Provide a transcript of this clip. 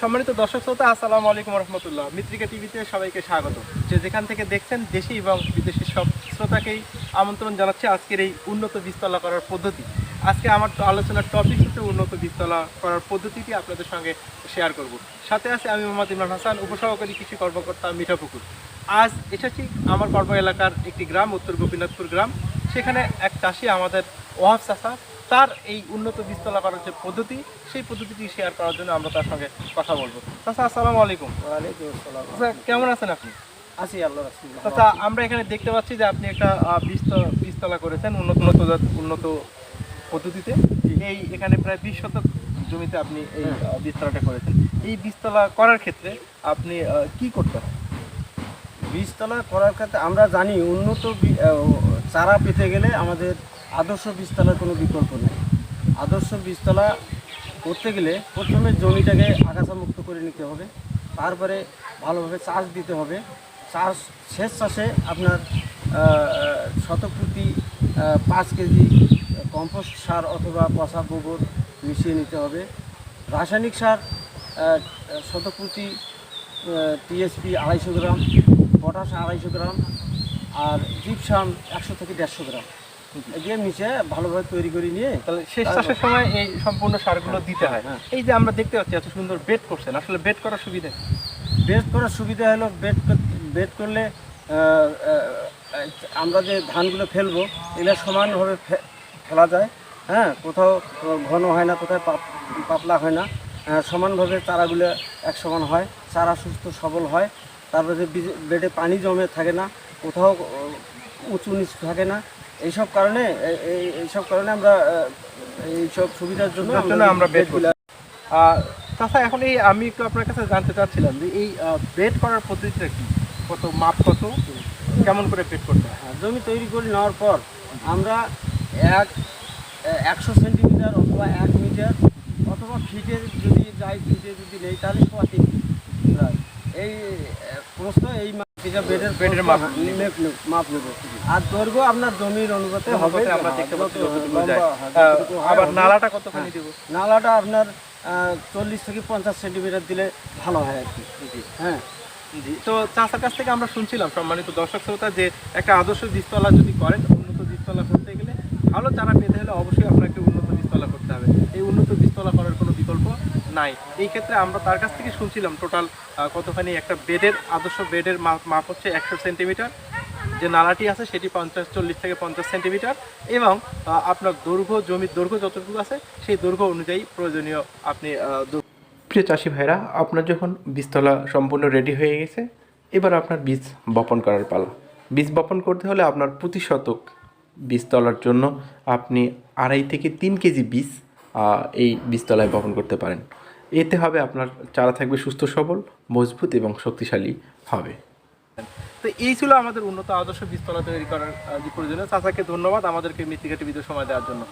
সম্মানিত দর্শক শ্রোতা, আসসালামু আলাইকুম রহমতুল্লাহ। মিত্রিকা টিভিতে সবাইকে স্বাগত। যে যেখান থেকে দেখছেন, দেশি এবং বিদেশি সব শ্রোতাকেই আমন্ত্রণ জানাচ্ছে আজকের এই উন্নত বীজতলা করার পদ্ধতি। আজকে আমার আলোচনার টপিক হচ্ছে উন্নত বীজতলা করার পদ্ধতিটি আপনাদের সঙ্গে শেয়ার করব। সাথে আছে আমি মোহাম্মদ ইমরান হাসান, উপসহকারী কৃষি কর্মকর্তা মিঠাপুকুর আজ এসেছি আমার কর্ম এলাকার একটি গ্রাম, উত্তর গোপীনাথপুর গ্রাম। সেখানে এক চাষি আমাদের ওয়াহাব চাষা তার এই উন্নত বীজতলা করার যে পদ্ধতি সেই পদ্ধতিটি শেয়ার করার জন্য আমরা তার সঙ্গে কথা বলব। চাচা আসসালামু আলাইকুম। ওয়ালাইকুম আসসালাম। চাচা কেমন আছেন আপনি? আছি আল্লাহ চাচা আমরা এখানে দেখতে পাচ্ছি যে আপনি একটা আহ, বীজত- বীজতলা করেছেন উন্নত উন্নত উন্নত পদ্ধতিতে। এই এখানে প্রায় বিশ শতক জমিতে আপনি এই আহ, বীজতলাটা করেছেন। এই বীজতলা করার ক্ষেত্রে আপনি কি করতে হয়? বীজতলা করার ক্ষেত্রে আমরা জানি উন্নত চারা পেতে গেলে আমাদের আদর্শ বীজতলার কোনো বিকল্প নেই। আদর্শ বীজতলা করতে গেলে প্রথমে জমিটাকে আগাছা মুক্ত করে নিতে হবে। তারপরে ভালোভাবে চাষ দিতে হবে। চাষ শেষ চাষে আপনার শতপ্রতি পাঁচ কেজি কম্পোস্ট সার অথবা পচা গোবর মিশিয়ে নিতে হবে। রাসায়নিক সার শতপ্রতি টিএসপি আড়াইশো গ্রাম, পটাশ আড়াইশো গ্রাম আর জিপসাম একশো থেকে দেড়শো গ্রাম। দিয়ে মিশে ভালোভাবে তৈরি করে নিয়ে তাহলে শেষ চাষের সময় এই সম্পূর্ণ সারগুলো দিতে হয় হ্যাঁ। এই যে আমরা দেখতে পাচ্ছি এত সুন্দর বেড করছেন। আসলে বেড করার সুবিধা বেড করার সুবিধা হলো বেড বেড করলে আমরা যে ধানগুলো ফেলব এগুলো সমানভাবে ফেলা যায়। হ্যাঁ কোথাও ঘন হয় না কোথাও পাপ- পাতলা হয় না। সমানভাবে চারাগুলো এক সমান হয় চারা সুস্থ সবল হয়। তারপরে যে বেডে পানি জমে থাকে না কোথাও উঁচু নিচু থাকে না এইসব কারণে এই- এই- এইসব কারণে আমরা এইসব সুবিধার জন্য আমরা বেড চাচা এখন এই আমি একটু আপনার কাছে জানতে চাচ্ছিলাম যে এই বেড করার পদ্ধতিটা কি? কত মাপ কত? কেমন করে বেড করতে হয়? হ্যাঁ, জমি তৈরি করে নেওয়ার পর আমরা এক একশো সেন্টিমিটার অথবা এক মিটার অথবা ফিটে যদি যাই ফিটে যদি নেই তাহলে সোয়া তিন এই প্রশ্ন এই বেডের বেডের মাপ নেব- নেব, মাপ নেব। আর দৈর্ঘ্য আপনার জমির অনুপাতে হবে আমরা হ্যাঁ, দেখতে পাচ্ছি। হ্যাঁ, হয় আবার নালাটা কতখানি। নালাটা আপনার চল্লিশ থেকে পঞ্চাশ সেন্টিমিটার দিলে ভালো হয় আর কি। হ্যাঁ। জি তো চাষার কাছ থেকে আমরা শুনছিলাম সম্মানিত দর্শক শ্রোতা যে একটা আদর্শ বীজতলা যদি করেন উন্নত বীজতলা করতে গেলে ভালো চারা পেতে হলে অবশ্যই আপনাকে উন্নত বীজতলা করতে হবে। এই উন্নত বীজতলা করার কোনো বিকল্প নাই। এই ক্ষেত্রে আমরা তার কাছ থেকে শুনছিলাম টোটাল কতখানি একটা বেডের, আদর্শ বেডের মাপ হচ্ছে একশো সেন্টিমিটার। যে নালাটি আছে সেটি পঞ্চাশ, চল্লিশ থেকে পঞ্চাশ সেন্টিমিটার এবং আপনার দৈর্ঘ্য, জমির দৈর্ঘ্য যতটুকু আছে সেই দৈর্ঘ্য অনুযায়ী প্রয়োজনীয় আপনি প্রিয় চাষি ভাইরা, আপনার যখন বীজতলা সম্পূর্ণ রেডি হয়ে গেছে, এবার আপনার বীজ বপন করার পালা। বীজ বপন করতে হলে আপনার প্রতি শতক বীজতলার জন্য আপনি আড়াই থেকে তিন কেজি বীজ এই বীজতলায় বপন করতে পারেন। এতে হবে আপনার, চারা থাকবে সুস্থ, সবল, মজবুত এবং শক্তিশালী হবে। তো এই ছিল আমাদের উন্নত আদর্শ বীজতলা তৈরি করার যে প্রয়োজনীয়। চাচাকে ধন্যবাদ আমাদেরকে মৃত্তিকা বিদ্যুৎ সময় দেওয়ার জন্য।